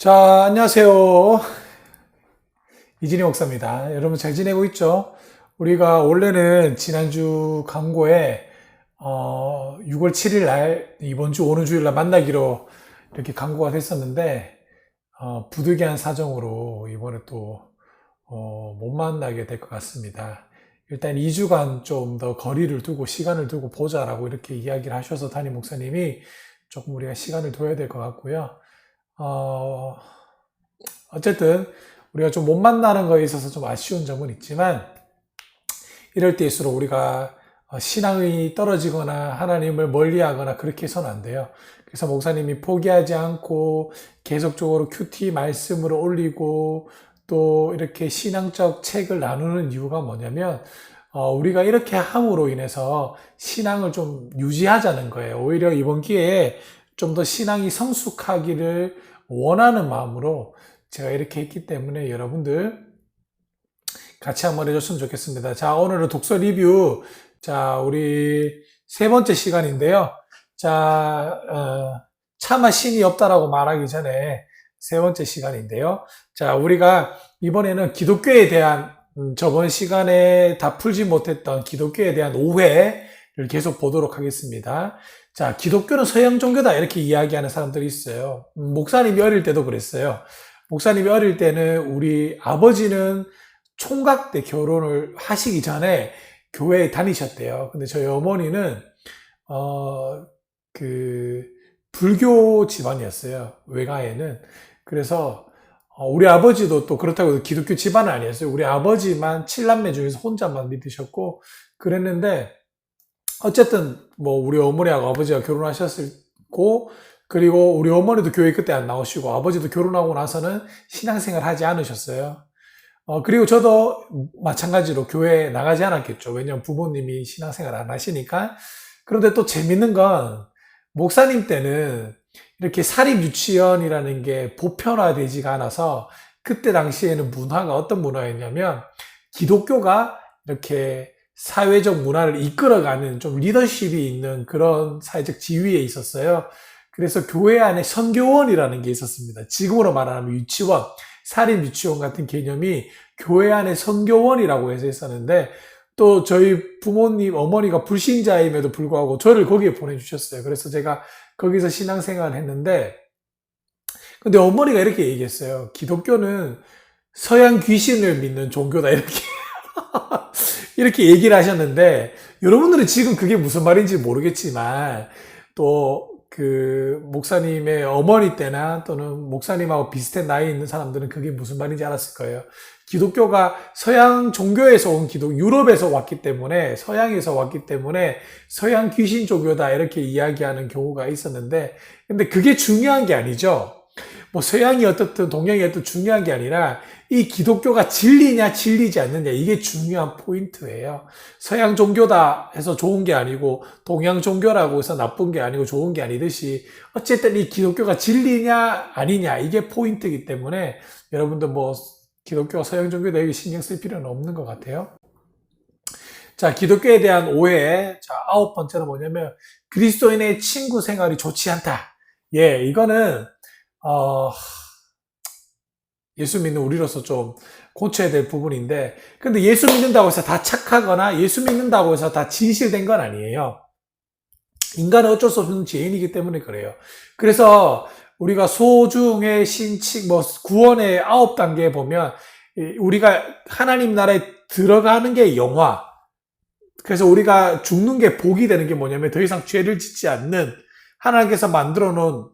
자, 안녕하세요. 이진희 목사입니다. 여러분 잘 지내고 있죠? 우리가 원래는 지난주 광고에 어, 6월 7일 날 이번 주 오는 주일 날 만나기로 이렇게 광고가 됐었는데 어, 부득이한 사정으로 이번에 또 어, 못 만나게 될 것 같습니다. 일단 2주간 좀 더 거리를 두고 시간을 두고 보자라고 이렇게 이야기를 하셔서 담임 목사님이 조금 우리가 시간을 둬야 될 것 같고요. 어, 어쨌든 우리가 좀 못 만나는 거에 있어서 좀 아쉬운 점은 있지만 이럴 때일수록 우리가 어, 신앙이 떨어지거나 하나님을 멀리하거나 그렇게 해서는 안 돼요. 그래서 목사님이 포기하지 않고 계속적으로 큐티 말씀을 올리고 또 이렇게 신앙적 책을 나누는 이유가 뭐냐면 어, 우리가 이렇게 함으로 인해서 신앙을 좀 유지하자는 거예요. 오히려 이번 기회에 좀 더 신앙이 성숙하기를 원하는 마음으로 제가 이렇게 했기 때문에 여러분들 같이 한번 해줬으면 좋겠습니다. 자, 오늘은 독서 리뷰. 자, 우리 세 번째 시간인데요. 자, 어, 차마 신이 없다라고 말하기 전에 세 번째 시간인데요. 자, 우리가 이번에는 기독교에 대한 음, 저번 시간에 다 풀지 못했던 기독교에 대한 오해를 계속 보도록 하겠습니다. 자, 기독교는 서양 종교다 이렇게 이야기하는 사람들이 있어요. 음, 목사님이 어릴 때도 그랬어요. 목사님이 어릴 때는 우리 아버지는 총각 때 결혼을 하시기 전에 교회에 다니셨대요. 근데 저희 어머니는 어, 그 불교 집안이었어요. 외가에는. 그래서 어, 우리 아버지도 또 그렇다고 기독교 집안은 아니었어요. 우리 아버지만 칠남매 중에서 혼자만 믿으셨고 그랬는데 어쨌든 뭐 우리 어머니하고 아버지가 결혼하셨고 그리고 우리 어머니도 교회 그때 안 나오시고 아버지도 결혼하고 나서는 신앙생활 하지 않으셨어요. 어, 그리고 저도 마찬가지로 교회에 나가지 않았겠죠. 왜냐면 부모님이 신앙생활 안 하시니까. 그런데 또 재밌는 건 목사님 때는 이렇게 사립 유치원이라는 게 보편화되지가 않아서 그때 당시에는 문화가 어떤 문화였냐면 기독교가 이렇게 사회적 문화를 이끌어가는 좀 리더십이 있는 그런 사회적 지위에 있었어요. 그래서 교회 안에 선교원이라는 게 있었습니다. 지금으로 말하면 유치원, 사립 유치원 같은 개념이 교회 안에 선교원이라고 해서 있었는데 또 저희 부모님, 어머니가 불신자임에도 불구하고 저를 거기에 보내주셨어요. 그래서 제가 거기서 신앙생활을 했는데 근데 어머니가 이렇게 얘기했어요. 기독교는 서양 귀신을 믿는 종교다 이렇게 이렇게 얘기를 하셨는데 여러분들은 지금 그게 무슨 말인지 모르겠지만 또 그 목사님의 어머니 때나 또는 목사님하고 비슷한 나이 있는 사람들은 그게 무슨 말인지 알았을 거예요. 기독교가 서양 종교에서 온 기독, 유럽에서 왔기 때문에, 서양에서 왔기 때문에 서양 귀신 종교다 이렇게 이야기하는 경우가 있었는데, 근데 그게 중요한 게 아니죠. 뭐 서양이 어떻든 동양이 어떻든 중요한 게 아니라 이 기독교가 진리냐 진리지 않느냐 이게 중요한 포인트예요. 서양 종교다 해서 좋은 게 아니고 동양 종교라고 해서 나쁜 게 아니고 좋은 게 아니듯이 어쨌든 이 기독교가 진리냐 아니냐 이게 포인트이기 때문에 여러분들 뭐 기독교가 서양 종교다 여기 신경 쓸 필요는 없는 것 같아요. 자, 기독교에 대한 오해. 자, 아홉 번째는 뭐냐면 그리스도인의 친구 생활이 좋지 않다. 예, 이거는 어, 예수 믿는 우리로서 좀 고쳐야 될 부분인데, 근데 예수 믿는다고 해서 다 착하거나 예수 믿는다고 해서 다 진실된 건 아니에요. 인간은 어쩔 수 없는 죄인이기 때문에 그래요. 그래서 우리가 소중의 신칙, 뭐 구원의 아홉 단계에 보면 우리가 하나님 나라에 들어가는 게 영화. 그래서 우리가 죽는 게 복이 되는 게 뭐냐면 더 이상 죄를 짓지 않는 하나님께서 만들어 놓은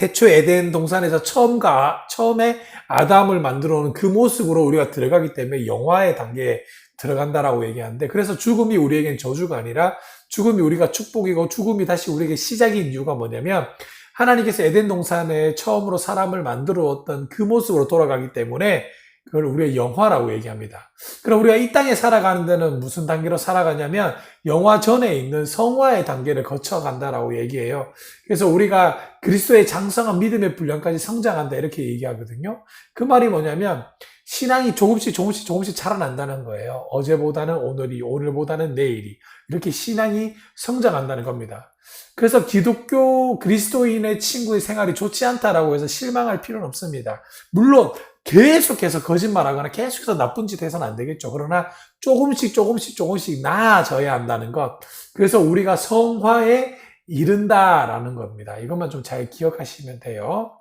태초 에덴 동산에서 처음과 처음에 아담을 만들어 놓은 그 모습으로 우리가 들어가기 때문에 영화의 단계에 들어간다라고 얘기하는데 그래서 죽음이 우리에겐 저주가 아니라 죽음이 우리가 축복이고 죽음이 다시 우리에게 시작인 이유가 뭐냐면 하나님께서 에덴 동산에 처음으로 사람을 만들어 왔던 그 모습으로 돌아가기 때문에 그걸 우리가 영화라고 얘기합니다. 그럼 우리가 이 땅에 살아가는 데는 무슨 단계로 살아가냐면 영화 전에 있는 성화의 단계를 거쳐간다라고 얘기해요. 그래서 우리가 그리스도의 장성한 믿음의 분량까지 성장한다 이렇게 얘기하거든요. 그 말이 뭐냐면 신앙이 조금씩 조금씩 조금씩 자라난다는 거예요. 어제보다는 오늘이, 오늘보다는 내일이. 이렇게 신앙이 성장한다는 겁니다. 그래서 기독교 그리스도인의 친구의 생활이 좋지 않다라고 해서 실망할 필요는 없습니다. 물론 계속해서 거짓말하거나 계속해서 나쁜 짓 해서는 안 되겠죠. 그러나 조금씩 조금씩 조금씩 나아져야 한다는 것. 그래서 우리가 성화에 이른다라는 겁니다. 이것만 좀 잘 기억하시면 돼요.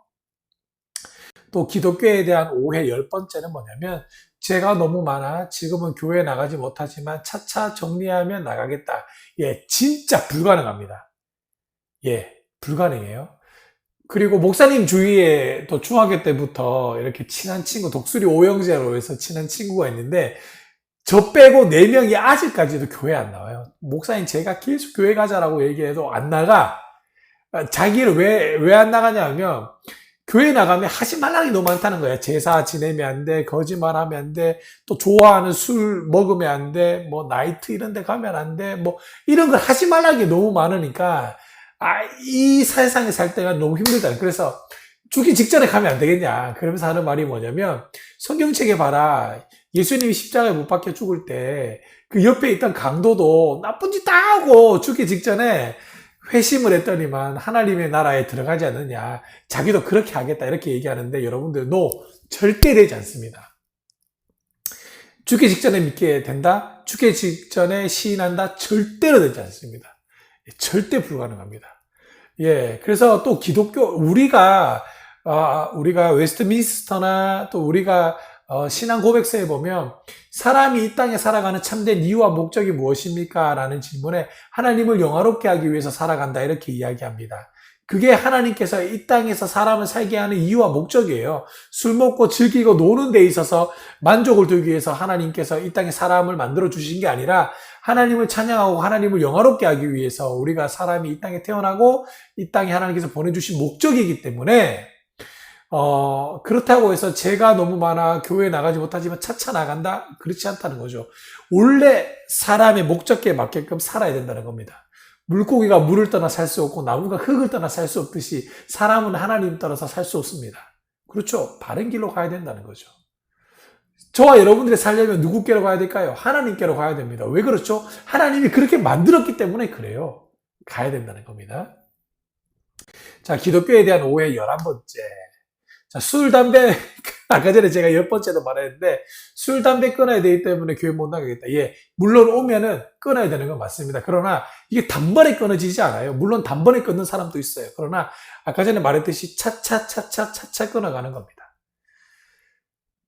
또 기독교에 대한 오해 열 번째는 뭐냐면 제가 너무 많아 지금은 교회 나가지 못하지만 차차 정리하면 나가겠다. 예, 진짜 불가능합니다. 예, 불가능해요. 그리고 목사님 주위에 또 중학교 때부터 이렇게 친한 친구, 독수리 오영재로 해서 친한 친구가 있는데, 저 빼고 네 명이 아직까지도 교회 안 나와요. 목사님 제가 계속 교회 가자라고 얘기해도 안 나가. 자기를 왜, 왜 안 나가냐 하면, 교회 나가면 하지 말라는 게 너무 많다는 거야. 제사 지내면 안 돼, 거짓말하면 안 돼, 또 좋아하는 술 먹으면 안 돼, 뭐 나이트 이런 데 가면 안 돼, 뭐 이런 걸 하지 말라는 게 너무 많으니까 아, 이 세상에 살 때가 너무 힘들다. 그래서 죽기 직전에 가면 안 되겠냐. 그러면서 하는 말이 뭐냐면 성경책에 봐라. 예수님이 십자가에 못 박혀 죽을 때 그 옆에 있던 강도도 나쁜 짓 다 하고 죽기 직전에 회심을 했더니만 하나님의 나라에 들어가지 않느냐. 자기도 그렇게 하겠다. 이렇게 얘기하는데 여러분들, 노! 절대 되지 않습니다. 죽기 직전에 믿게 된다? 죽기 직전에 시인한다? 절대로 되지 않습니다. 절대 불가능합니다. 예, 그래서 또 기독교, 우리가, 아, 우리가 웨스트민스터나 또 우리가 어, 신앙 고백서에 보면 사람이 이 땅에 살아가는 참된 이유와 목적이 무엇입니까? 라는 질문에 하나님을 영화롭게 하기 위해서 살아간다. 이렇게 이야기합니다. 그게 하나님께서 이 땅에서 사람을 살게 하는 이유와 목적이에요. 술 먹고 즐기고 노는 데 있어서 만족을 두기 위해서 하나님께서 이 땅에 사람을 만들어 주신 게 아니라 하나님을 찬양하고 하나님을 영화롭게 하기 위해서 우리가 사람이 이 땅에 태어나고 이 땅에 하나님께서 보내주신 목적이기 때문에 어, 그렇다고 해서 제가 너무 많아 교회에 나가지 못하지만 차차 나간다? 그렇지 않다는 거죠. 원래 사람의 목적에 맞게끔 살아야 된다는 겁니다. 물고기가 물을 떠나 살 수 없고 나무가 흙을 떠나 살 수 없듯이 사람은 하나님 따라서 살 수 없습니다. 그렇죠. 바른 길로 가야 된다는 거죠. 저와 여러분들이 살려면 누구께로 가야 될까요? 하나님께로 가야 됩니다. 왜 그렇죠? 하나님이 그렇게 만들었기 때문에 그래요. 가야 된다는 겁니다. 자, 기독교에 대한 오해 11번째. 자, 술, 담배, 아까 전에 제가 열 번째도 말했는데, 술, 담배 끊어야 되기 때문에 교회 못 나가겠다. 예, 물론 오면은 끊어야 되는 건 맞습니다. 그러나 이게 단번에 끊어지지 않아요. 물론 단번에 끊는 사람도 있어요. 그러나 아까 전에 말했듯이 차차차차 차차 끊어가는 겁니다.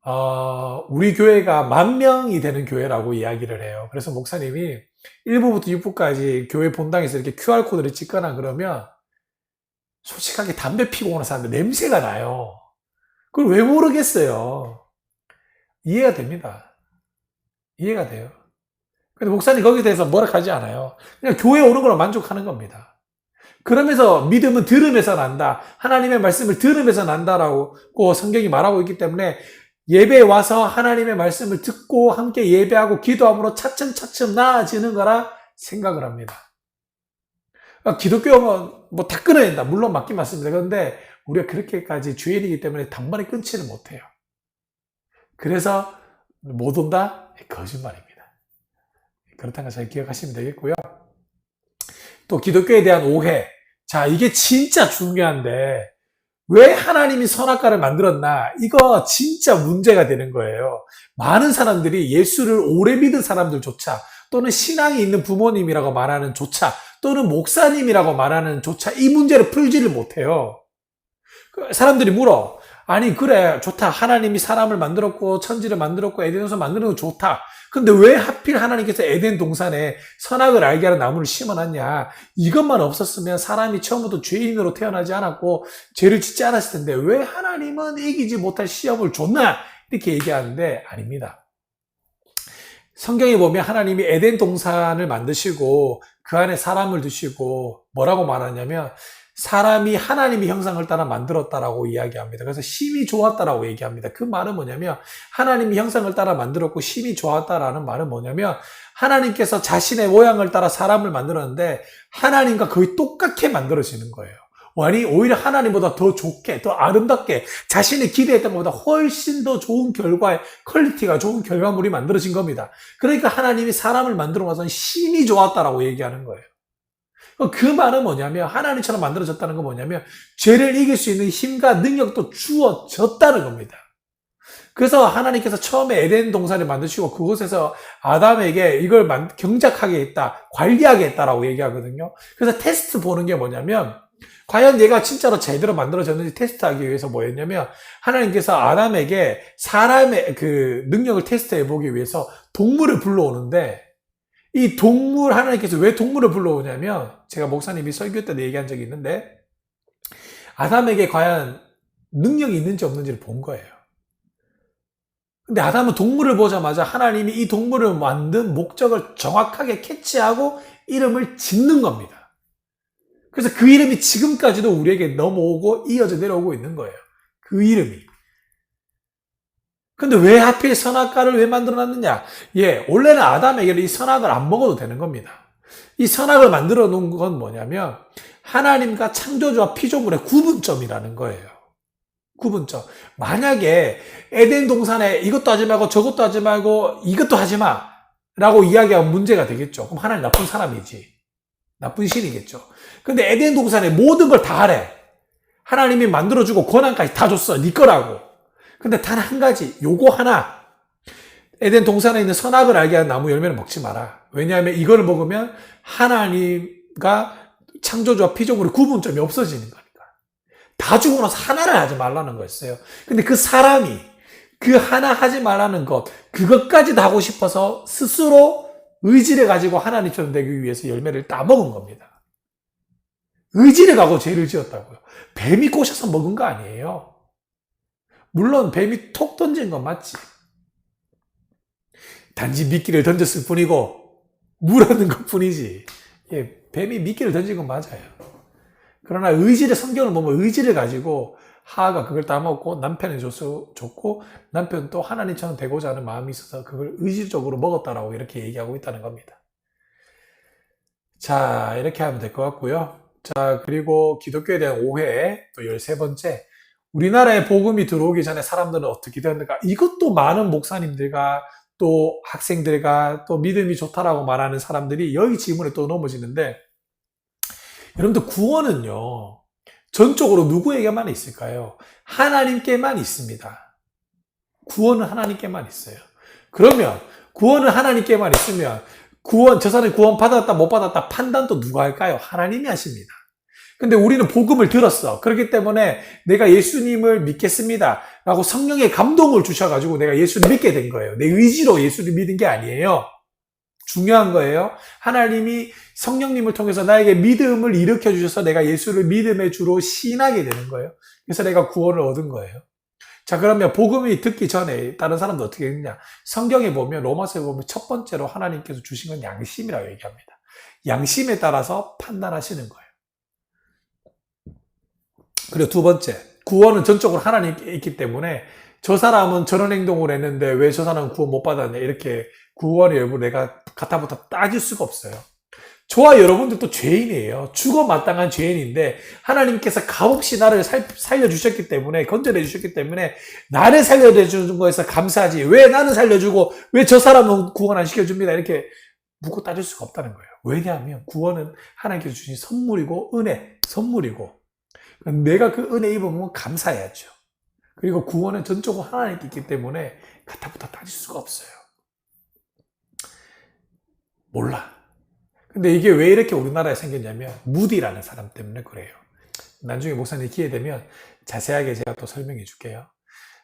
어, 우리 교회가 만 명이 되는 교회라고 이야기를 해요. 그래서 목사님이 1부부터 6부까지 교회 본당에서 이렇게 QR코드를 찍거나 그러면 솔직하게 담배 피고 오는 사람들 냄새가 나요. 그걸 왜 모르겠어요? 이해가 됩니다. 이해가 돼요. 근데 목사님 거기에 대해서 뭐라 하지 않아요. 그냥 교회 오는 걸로 만족하는 겁니다. 그러면서 믿음은 들으면서 난다. 하나님의 말씀을 들으면서 난다라고 성경이 말하고 있기 때문에 예배에 와서 하나님의 말씀을 듣고 함께 예배하고 기도함으로 차츰차츰 나아지는 거라 생각을 합니다. 기독교는 뭐 다 끊어야 된다. 물론 맞긴 맞습니다. 그런데 우리가 그렇게까지 주인이기 때문에 단번에 끊지를 못해요. 그래서 못 온다? 거짓말입니다. 그렇다는 걸 잘 기억하시면 되겠고요. 또 기독교에 대한 오해. 자, 이게 진짜 중요한데 왜 하나님이 선악과를 만들었나? 이거 진짜 문제가 되는 거예요. 많은 사람들이 예수를 오래 믿은 사람들조차 또는 신앙이 있는 부모님이라고 말하는 조차 또는 목사님이라고 말하는 조차 이 문제를 풀지를 못해요. 그 사람들이 물어. 아니 그래 좋다. 하나님이 사람을 만들었고 천지를 만들었고 에덴 동산 거 좋다. 근데 왜 하필 하나님께서 에덴 동산에 선악을 알게 하는 나무를 심어놨냐? 이것만 없었으면 사람이 처음부터 죄인으로 태어나지 않았고 죄를 짓지 않았을 텐데 왜 하나님은 이기지 못할 시험을 줬나? 이렇게 얘기하는데 아닙니다. 성경에 보면 하나님이 에덴 동산을 만드시고 그 안에 사람을 두시고 뭐라고 말하냐면 사람이 하나님의 형상을 따라 만들었다라고 이야기합니다. 그래서 심이 좋았다라고 얘기합니다. 그 말은 뭐냐면 하나님의 형상을 따라 만들었고 심이 좋았다라는 말은 뭐냐면 하나님께서 자신의 모양을 따라 사람을 만들었는데 하나님과 거의 똑같게 만들어지는 거예요. 아니 오히려 하나님보다 더 좋게, 더 아름답게 자신이 기대했던 것보다 훨씬 더 좋은 결과의 퀄리티가 좋은 결과물이 만들어진 겁니다. 그러니까 하나님이 사람을 만들어 와서 심이 좋았다라고 얘기하는 거예요. 그 말은 뭐냐면 하나님처럼 만들어졌다는 건 뭐냐면 죄를 이길 수 있는 힘과 능력도 주어졌다는 겁니다. 그래서 하나님께서 처음에 에덴 동산을 만드시고 그곳에서 아담에게 이걸 경작하게 했다, 관리하게 했다라고 얘기하거든요. 그래서 테스트 보는 게 뭐냐면 과연 얘가 진짜로 제대로 만들어졌는지 테스트하기 위해서 뭐였냐면 하나님께서 아담에게 사람의 그 능력을 테스트해 보기 위해서 동물을 불러오는데 이 동물 하나님께서 왜 동물을 불러오냐면 제가 목사님이 설교 때 얘기한 적이 있는데 아담에게 과연 능력이 있는지 없는지를 본 거예요. 근데 아담은 동물을 보자마자 하나님이 이 동물을 만든 목적을 정확하게 캐치하고 이름을 짓는 겁니다. 그래서 그 이름이 지금까지도 우리에게 넘어오고 이어져 내려오고 있는 거예요. 그 이름이. 근데 왜 하필 선악과를 왜 만들어 놨느냐? 예, 원래는 아담에게는 이 선악을 안 먹어도 되는 겁니다. 이 선악을 만들어 놓은 건 뭐냐면 하나님과 창조주와 피조물의 구분점이라는 거예요. 구분점. 만약에 에덴 동산에 이것도 하지 말고 저것도 하지 말고 이것도 하지 마. 라고 이야기하면 문제가 되겠죠. 그럼 하나님 나쁜 사람이지. 나쁜 신이겠죠. 근데 에덴 동산에 모든 걸 다 하래. 하나님이 만들어주고 권한까지 다 줬어. 네 거라고. 근데 단 한 가지, 요거 하나. 에덴 동산에 있는 선악을 알게 하는 나무 열매는 먹지 마라. 왜냐하면 이걸 먹으면 하나님과 창조주와 피조물의 구분점이 없어지는 거니까. 다 죽고 나서 하나를 하지 말라는 거였어요. 근데 그 사람이 그 하나 하지 말라는 것, 그것까지 다 하고 싶어서 스스로 의지를 가지고 하나님처럼 되기 위해서 열매를 따먹은 겁니다. 의지를 가고 죄를 지었다고요. 뱀이 꼬셔서 먹은 거 아니에요. 물론 뱀이 톡 던진 건 맞지. 단지 미끼를 던졌을 뿐이고 물었는 것 뿐이지. 예, 뱀이 미끼를 던진 건 맞아요. 그러나 의지를 성경을 보면 의지를 가지고 하하가 그걸 따먹고 남편에 줘서 줬고 남편 또 하나님처럼 되고자 하는 마음이 있어서 그걸 의지적으로 먹었다라고 이렇게 얘기하고 있다는 겁니다. 자, 이렇게 하면 될 것 같고요. 자, 그리고 기독교에 대한 오해 또 13번째 우리나라에 복음이 들어오기 전에 사람들은 어떻게 되었는가? 이것도 많은 목사님들과 또 학생들과 또 믿음이 좋다라고 말하는 사람들이 여기 질문에 또 넘어지는데 여러분들 구원은요 전적으로 누구에게만 있을까요? 하나님께만 있습니다. 구원은 하나님께만 있어요. 그러면 구원은 하나님께만 있으면 구원 저 사람이 구원 받았다 못 받았다 판단도 누가 할까요? 하나님이 하십니다. 근데 우리는 복음을 들었어. 그렇기 때문에 내가 예수님을 믿겠습니다. 라고 성령의 감동을 주셔가지고 내가 예수를 믿게 된 거예요. 내 의지로 예수를 믿은 게 아니에요. 중요한 거예요. 하나님이 성령님을 통해서 나에게 믿음을 일으켜 주셔서 내가 예수를 믿음의 주로 신하게 되는 거예요. 그래서 내가 구원을 얻은 거예요. 자, 그러면 복음이 듣기 전에 다른 사람도 어떻게 했느냐? 성경에 보면 로마서에 보면 첫 번째로 하나님께서 주신 건 양심이라고 얘기합니다. 양심에 따라서 판단하시는 거예요. 그리고 두 번째, 구원은 전적으로 하나님께 있기 때문에 저 사람은 저런 행동을 했는데 왜 저 사람은 구원 못 받았냐 이렇게 구원의 여부 내가 가타부터 따질 수가 없어요. 저와 여러분들도 죄인이에요. 죽어 마땅한 죄인인데 하나님께서 값없이 나를 살, 살려주셨기 때문에 건져내 주셨기 때문에 나를 살려주는 거에서 감사하지 왜 나는 살려주고 왜 저 사람은 구원 안 시켜줍니다 이렇게 묻고 따질 수가 없다는 거예요. 왜냐하면 구원은 하나님께서 주신 선물이고 은혜 선물이고 내가 그 은혜 입으면 감사해야죠. 그리고 구원은 전적으로 하나님께 있기 때문에 가타부터 따질 수가 없어요. 몰라. 근데 이게 왜 이렇게 우리나라에 생겼냐면 무디라는 사람 때문에 그래요. 나중에 목사님 기회 되면 자세하게 제가 또 설명해 줄게요.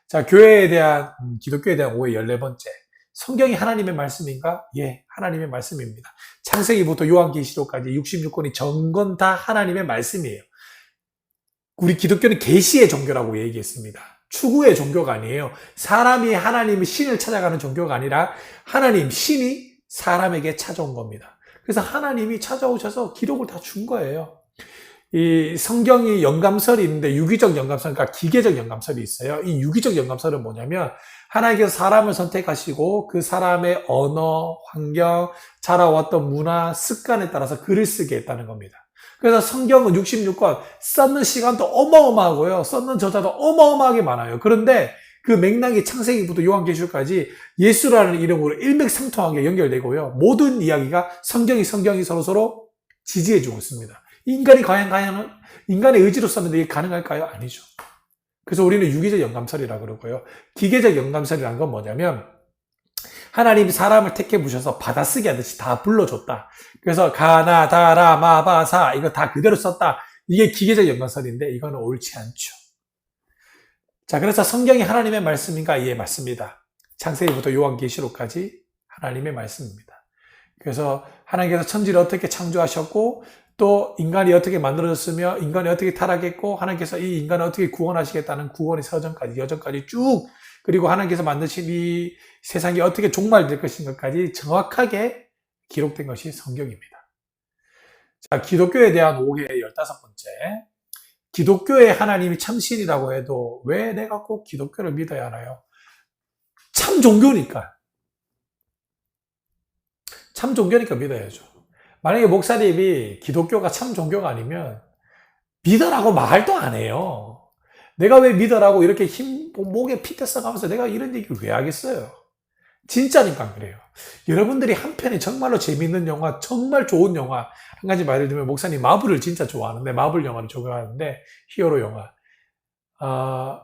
자, 교회에 대한, 음, 기독교에 대한 오해 14번째. 성경이 하나님의 말씀인가? 예, 하나님의 말씀입니다. 창세기부터 요한계시록까지 66권이 전건 다 하나님의 말씀이에요. 우리 기독교는 계시의 종교라고 얘기했습니다. 추구의 종교가 아니에요. 사람이 하나님의 신을 찾아가는 종교가 아니라 하나님 신이 사람에게 찾아온 겁니다. 그래서 하나님이 찾아오셔서 기록을 다 준 거예요. 이 성경이 영감설이 있는데 유기적 영감설과 기계적 영감설이 있어요. 이 유기적 영감설은 뭐냐면 하나님께서 사람을 선택하시고 그 사람의 언어, 환경, 자라왔던 문화, 습관에 따라서 글을 쓰게 했다는 겁니다. 그래서 성경은 66권 썼는 시간도 어마어마하고요. 썼는 저자도 어마어마하게 많아요. 그런데 그 맥락이 창세기부터 요한계시록까지 예수라는 이름으로 일맥상통하게 연결되고요. 모든 이야기가 성경이 성경이 서로 서로 지지해 주고 있습니다. 인간이 과연 과연 인간의 의지로 썼는데 이게 가능할까요? 아니죠. 그래서 우리는 유기적 영감설이라 그러고요. 기계적 영감설이라는 건 뭐냐면 하나님이 사람을 택해 부셔서 받아쓰기 하듯이 다 불러줬다. 그래서 가나 다라 마바사 이거 다 그대로 썼다. 이게 기계적 영감설인데 이거는 옳지 않죠. 자, 그래서 성경이 하나님의 말씀인가? 예, 맞습니다. 창세기부터 요한계시록까지 하나님의 말씀입니다. 그래서 하나님께서 천지를 어떻게 창조하셨고 또 인간이 어떻게 만들어졌으며 인간이 어떻게 타락했고 하나님께서 이 인간을 어떻게 구원하시겠다는 구원의 서전까지 여전까지 쭉 그리고 하나님께서 만드신 이 세상이 어떻게 종말될 것인가까지 정확하게 기록된 것이 성경입니다. 자, 기독교에 대한 오해의 15번째. 기독교의 하나님이 참신이라고 해도 왜 내가 꼭 기독교를 믿어야 하나요? 참 종교니까. 참 종교니까 믿어야죠. 만약에 목사님이 기독교가 참 종교가 아니면 믿어라고 말도 안 해요. 내가 왜 믿어라고 이렇게 힘, 목에 피 떼써가면서 내가 이런 얘기를 왜 하겠어요? 진짜니까 그래요. 여러분들이 한편에 정말로 재밌는 영화, 정말 좋은 영화, 한 가지 말을 들면 목사님 마블을 진짜 좋아하는데, 마블 영화를 좋아하는데, 히어로 영화. 아,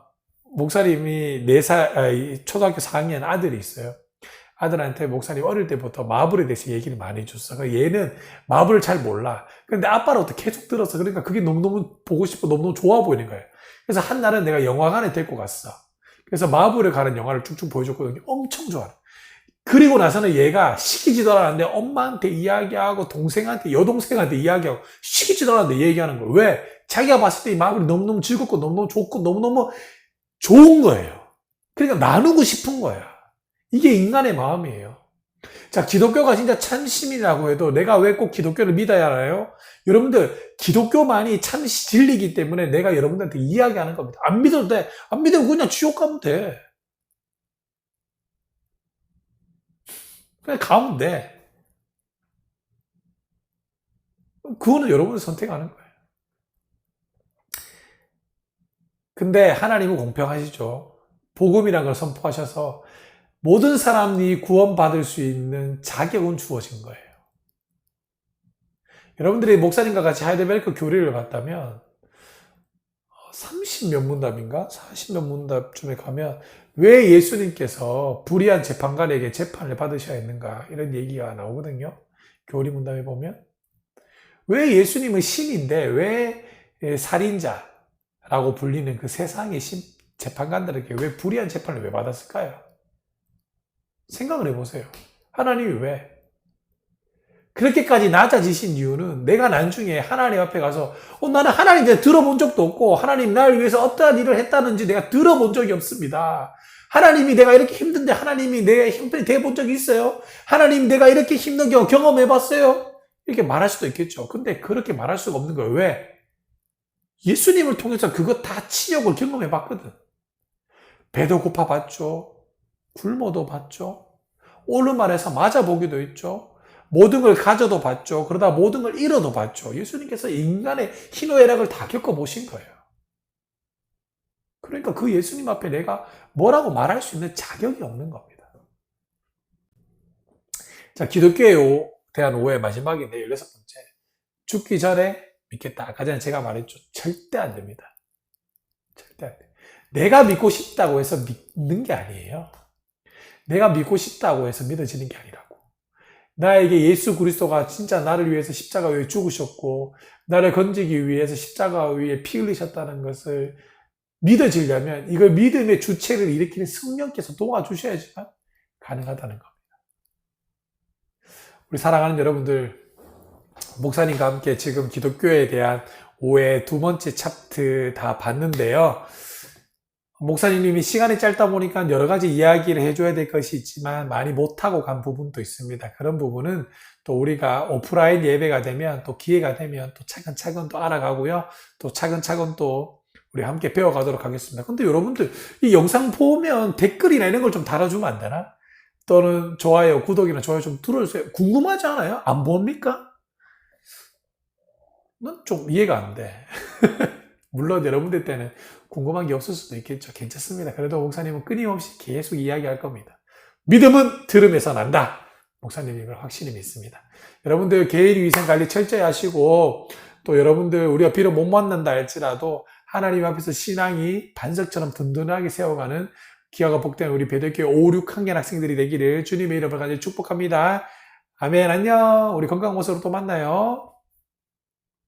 목사님이 4살, 아, 초등학교 4학년 아들이 있어요. 아들한테 목사님 어릴 때부터 마블에 대해서 얘기를 많이 해줬어. 그러니까 얘는 마블을 잘 몰라. 근데 아빠로부터 계속 들어서 그러니까 그게 너무너무 보고 싶고 너무너무 좋아 보이는 거예요. 그래서 한 날은 내가 영화관에 데리고 갔어. 그래서 마블에 가는 영화를 쭉쭉 보여줬거든요. 엄청 좋아. 그리고 나서는 얘가 시키지도 않았는데 엄마한테 이야기하고 동생한테 여동생한테 이야기하고 시키지도 않았는데 얘기하는 거예요. 왜? 자기가 봤을 때 이 마블이 너무너무 즐겁고 너무너무 좋고 너무너무 좋은 거예요. 그러니까 나누고 싶은 거야. 이게 인간의 마음이에요. 자, 기독교가 진짜 참심이라고 해도 내가 왜 꼭 기독교를 믿어야 하나요? 여러분들, 기독교만이 참 진리이기 때문에 내가 여러분들한테 이야기하는 겁니다. 안 믿어도 돼. 안 믿으면 그냥 지옥 가면 돼. 그냥 가면 돼. 그거는 여러분이 선택하는 거예요. 근데 하나님은 공평하시죠. 복음이라는 걸 선포하셔서 모든 사람이 구원받을 수 있는 자격은 주어진 거예요. 여러분들이 목사님과 같이 하이델베르크 교리를 봤다면 30몇 문답인가? 40몇 문답쯤에 가면 왜 예수님께서 불의한 재판관에게 재판을 받으셔야 했는가? 이런 얘기가 나오거든요. 교리 문답에 보면. 왜 예수님은 신인데 왜 살인자라고 불리는 그 세상의 신, 재판관들에게 왜 불의한 재판을 왜 받았을까요? 생각을 해보세요. 하나님이 왜? 그렇게까지 낮아지신 이유는 내가 나중에 하나님 앞에 가서 어, 나는 하나님 내 들어본 적도 없고 하나님 나를 위해서 어떠한 일을 했다는지 내가 들어본 적이 없습니다. 하나님이 내가 이렇게 힘든데 하나님이 내 형편이 돼본 적이 있어요? 하나님 내가 이렇게 힘든 경우 경험해 봤어요? 이렇게 말할 수도 있겠죠. 근데 그렇게 말할 수가 없는 거예요. 왜? 예수님을 통해서 그거 다 치욕을 경험해 봤거든. 배도 고파 봤죠. 굶어도 봤죠. 오르말에서 맞아보기도 했죠. 모든 걸 가져도 봤죠. 그러다 모든 걸 잃어도 봤죠. 예수님께서 인간의 희노애락을 다 겪어보신 거예요. 그러니까 그 예수님 앞에 내가 뭐라고 말할 수 있는 자격이 없는 겁니다. 자, 기독교에 대한 오해 마지막인데, 16번째. 죽기 전에 믿겠다. 아까 전에 제가 말했죠. 절대 안 됩니다. 절대 안 돼. 내가 믿고 싶다고 해서 믿는 게 아니에요. 내가 믿고 싶다고 해서 믿어지는 게 아니라고. 나에게 예수 그리스도가 진짜 나를 위해서 십자가 위에 죽으셨고 나를 건지기 위해서 십자가 위에 피 흘리셨다는 것을 믿어지려면 이걸 믿음의 주체를 일으키는 성령께서 도와주셔야지만 가능하다는 겁니다. 우리 사랑하는 여러분들 목사님과 함께 지금 기독교에 대한 오해 두 번째 차트 다 봤는데요. 목사님이 시간이 짧다 보니까 여러 가지 이야기를 해줘야 될 것이 있지만 많이 못하고 간 부분도 있습니다. 그런 부분은 또 우리가 오프라인 예배가 되면 또 기회가 되면 또 차근차근 또 알아가고요. 또 차근차근 또 우리 함께 배워가도록 하겠습니다. 근데 여러분들 이 영상 보면 댓글이나 이런 걸 좀 달아주면 안 되나? 또는 좋아요, 구독이나 좋아요 좀 들어주세요. 궁금하지 않아요? 안 봅니까? 난 좀 이해가 안 돼. 물론 여러분들 때는 궁금한 게 없을 수도 있겠죠. 괜찮습니다. 그래도 목사님은 끊임없이 계속 이야기할 겁니다. 믿음은 들음에서 난다. 목사님이 이걸 확실히 믿습니다. 여러분들 개인 위생 관리 철저히 하시고 또 여러분들 우리가 비록 못 만난다 할지라도 하나님 앞에서 신앙이 반석처럼 든든하게 세워가는 기아가 복된 우리 배들교회 5, 6학년 학생들이 되기를 주님의 이름으로 간절히 축복합니다. 아멘 안녕 우리 건강한 모습으로 또 만나요.